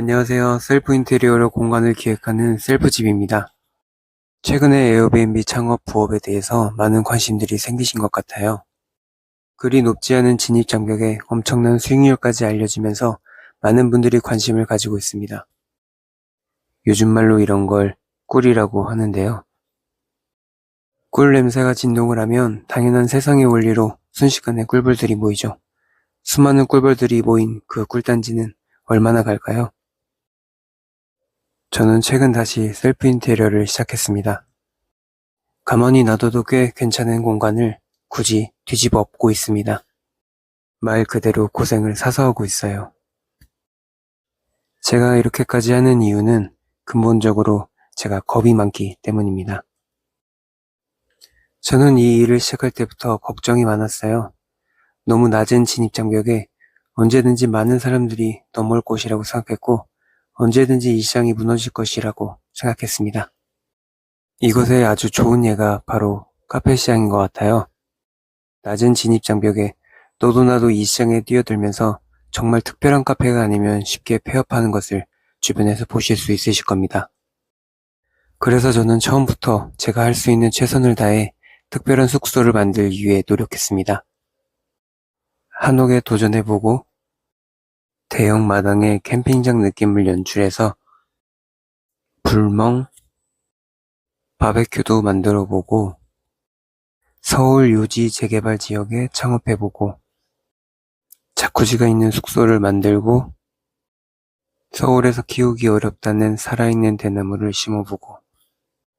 안녕하세요. 셀프 인테리어로 공간을 기획하는 셀프집입니다. 최근에 에어비앤비 창업 부업에 대해서 많은 관심들이 생기신 것 같아요. 그리 높지 않은 진입 장벽에 엄청난 수익률까지 알려지면서 많은 분들이 관심을 가지고 있습니다. 요즘 말로 이런 걸 꿀이라고 하는데요. 꿀 냄새가 진동을 하면 당연한 세상의 원리로 순식간에 꿀벌들이 모이죠. 수많은 꿀벌들이 모인 그 꿀단지는 얼마나 갈까요? 저는 최근 다시 셀프 인테리어를 시작했습니다. 가만히 놔둬도 꽤 괜찮은 공간을 굳이 뒤집어 엎고 있습니다. 말 그대로 고생을 사서 하고 있어요. 제가 이렇게까지 하는 이유는 근본적으로 제가 겁이 많기 때문입니다. 저는 이 일을 시작할 때부터 걱정이 많았어요. 너무 낮은 진입장벽에 언제든지 많은 사람들이 넘어올 곳이라고 생각했고 언제든지 이 시장이 무너질 것이라고 생각했습니다. 이곳의 아주 좋은 예가 바로 카페 시장인 것 같아요. 낮은 진입 장벽에 너도나도 이 시장에 뛰어들면서 정말 특별한 카페가 아니면 쉽게 폐업하는 것을 주변에서 보실 수 있으실 겁니다. 그래서 저는 처음부터 제가 할 수 있는 최선을 다해 특별한 숙소를 만들기 위해 노력했습니다. 한옥에 도전해보고 대형 마당에 캠핑장 느낌을 연출해서 불멍, 바베큐도 만들어 보고 서울 요지 재개발 지역에 창업해 보고 자쿠지가 있는 숙소를 만들고 서울에서 키우기 어렵다는 살아있는 대나무를 심어보고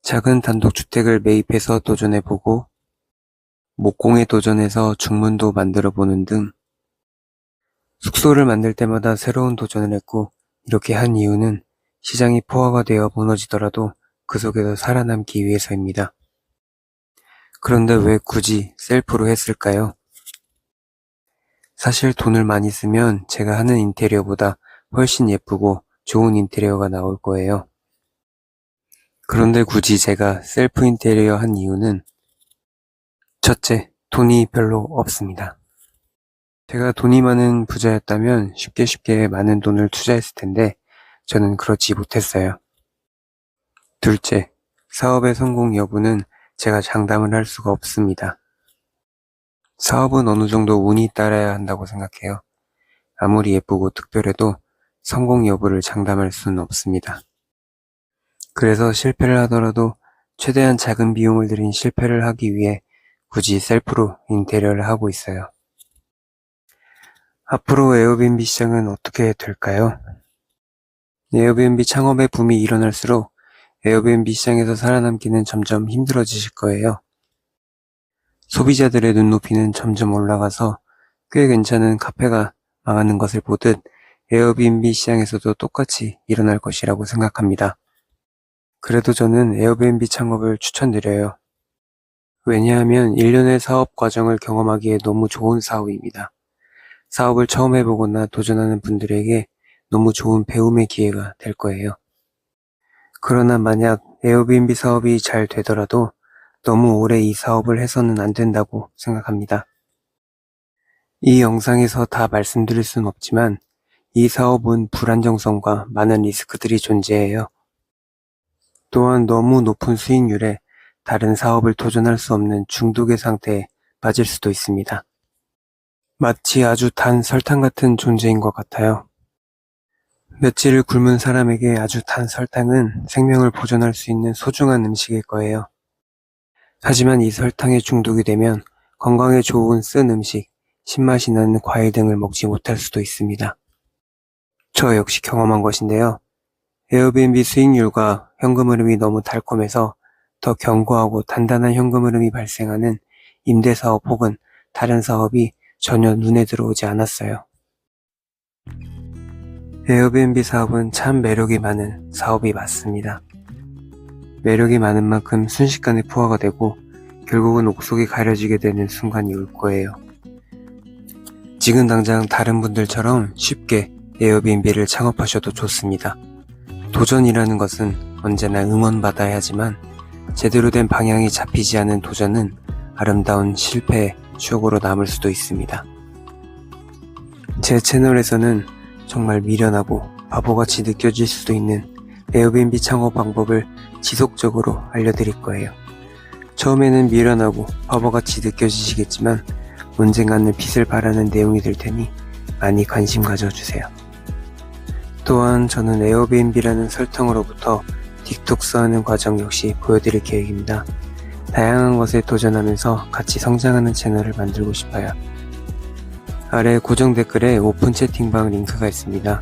작은 단독주택을 매입해서 도전해보고 목공에 도전해서 중문도 만들어보는 등 숙소를 만들 때마다 새로운 도전을 했고 이렇게 한 이유는 시장이 포화가 되어 무너지더라도 그 속에서 살아남기 위해서입니다. 그런데 왜 굳이 셀프로 했을까요? 사실 돈을 많이 쓰면 제가 하는 인테리어보다 훨씬 예쁘고 좋은 인테리어가 나올 거예요. 그런데 굳이 제가 셀프 인테리어 한 이유는 첫째, 돈이 별로 없습니다. 제가 돈이 많은 부자였다면 쉽게 쉽게 많은 돈을 투자했을 텐데 저는 그렇지 못했어요. 둘째, 사업의 성공 여부는 제가 장담을 할 수가 없습니다. 사업은 어느 정도 운이 따라야 한다고 생각해요. 아무리 예쁘고 특별해도 성공 여부를 장담할 수는 없습니다. 그래서 실패를 하더라도 최대한 작은 비용을 들인 실패를 하기 위해 굳이 셀프로 인테리어를 하고 있어요. 앞으로 에어비앤비 시장은 어떻게 될까요? 에어비앤비 창업의 붐이 일어날수록 에어비앤비 시장에서 살아남기는 점점 힘들어지실 거예요. 소비자들의 눈높이는 점점 올라가서 꽤 괜찮은 카페가 망하는 것을 보듯 에어비앤비 시장에서도 똑같이 일어날 것이라고 생각합니다. 그래도 저는 에어비앤비 창업을 추천드려요. 왜냐하면 1년의 사업 과정을 경험하기에 너무 좋은 사업입니다. 사업을 처음 해보거나 도전하는 분들에게 너무 좋은 배움의 기회가 될 거예요. 그러나 만약 에어비앤비 사업이 잘 되더라도 너무 오래 이 사업을 해서는 안 된다고 생각합니다. 이 영상에서 다 말씀드릴 순 없지만 이 사업은 불안정성과 많은 리스크들이 존재해요. 또한 너무 높은 수익률에 다른 사업을 도전할 수 없는 중독의 상태에 빠질 수도 있습니다. 마치 아주 단 설탕 같은 존재인 것 같아요. 며칠을 굶은 사람에게 아주 단 설탕은 생명을 보존할 수 있는 소중한 음식일 거예요. 하지만 이 설탕에 중독이 되면 건강에 좋은 쓴 음식, 신맛이 나는 과일 등을 먹지 못할 수도 있습니다. 저 역시 경험한 것인데요. 에어비앤비 수익률과 현금 흐름이 너무 달콤해서 더 견고하고 단단한 현금 흐름이 발생하는 임대사업 혹은 다른 사업이 전혀 눈에 들어오지 않았어요. 에어비앤비 사업은 참 매력이 많은 사업이 맞습니다. 매력이 많은 만큼 순식간에 포화가 되고 결국은 옥속이 가려지게 되는 순간이 올 거예요. 지금 당장 다른 분들처럼 쉽게 에어비앤비를 창업하셔도 좋습니다. 도전이라는 것은 언제나 응원받아야 하지만 제대로 된 방향이 잡히지 않은 도전은 아름다운 실패의 추억으로 남을 수도 있습니다. 제 채널에서는 정말 미련하고 바보같이 느껴질 수도 있는 에어비앤비 창업 방법을 지속적으로 알려드릴 거예요. 처음에는 미련하고 바보같이 느껴지시겠지만 언젠가는 빛을 발하는 내용이 될 테니 많이 관심 가져주세요. 또한 저는 에어비앤비라는 설탕으로부터 틱톡스 하는 과정 역시 보여드릴 계획입니다. 다양한 것에 도전하면서 같이 성장하는 채널을 만들고 싶어요. 아래 고정 댓글에 오픈 채팅방 링크가 있습니다.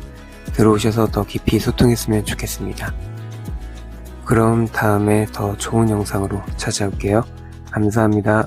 들어오셔서 더 깊이 소통했으면 좋겠습니다. 그럼 다음에 더 좋은 영상으로 찾아올게요. 감사합니다.